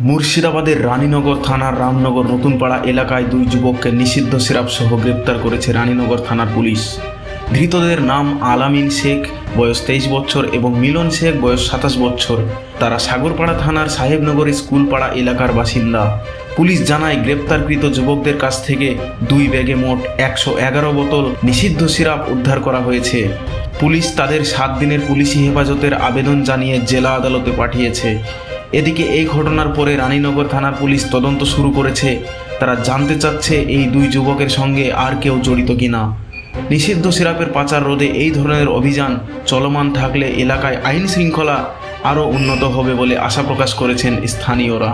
মুর্শিদাবাদের রানীনগর থানার রামনগর নতুনপাড়া এলাকায় দুই যুবককে নিষিদ্ধ সিরাপ সহ গ্রেপ্তার করেছে রানীনগর থানার পুলিশ। ধৃতদের নাম আলামিন শেখ, বয়স তেইশ বছর এবং মিলন শেখ, বয়স সাতাশ বছর। তারা সাগরপাড়া থানার সাহেবনগর স্কুলপাড়া এলাকার বাসিন্দা। পুলিশ জানায়, গ্রেপ্তারকৃত যুবকদের কাছ থেকে দুই ব্যাগে মোট একশো এগারো বোতল নিষিদ্ধ সিরাপ উদ্ধার করা হয়েছে। পুলিশ তাদের সাত দিনের পুলিশি হেফাজতের আবেদন জানিয়ে জেলা আদালতে পাঠিয়েছে। এদিকে এই ঘটনার পরে রানীনগর থানার পুলিশ তদন্ত শুরু করেছে। তারা জানতে চাচ্ছে এই দুই যুবকের সঙ্গে আর কেউ জড়িত কিনা। নিষিদ্ধ সিরাপের পাচার রোধে এই ধরনের অভিযান চলমান থাকলে এলাকায় আইন শৃঙ্খলা আরও উন্নত হবে বলে আশা প্রকাশ করেছেন স্থানীয়রা।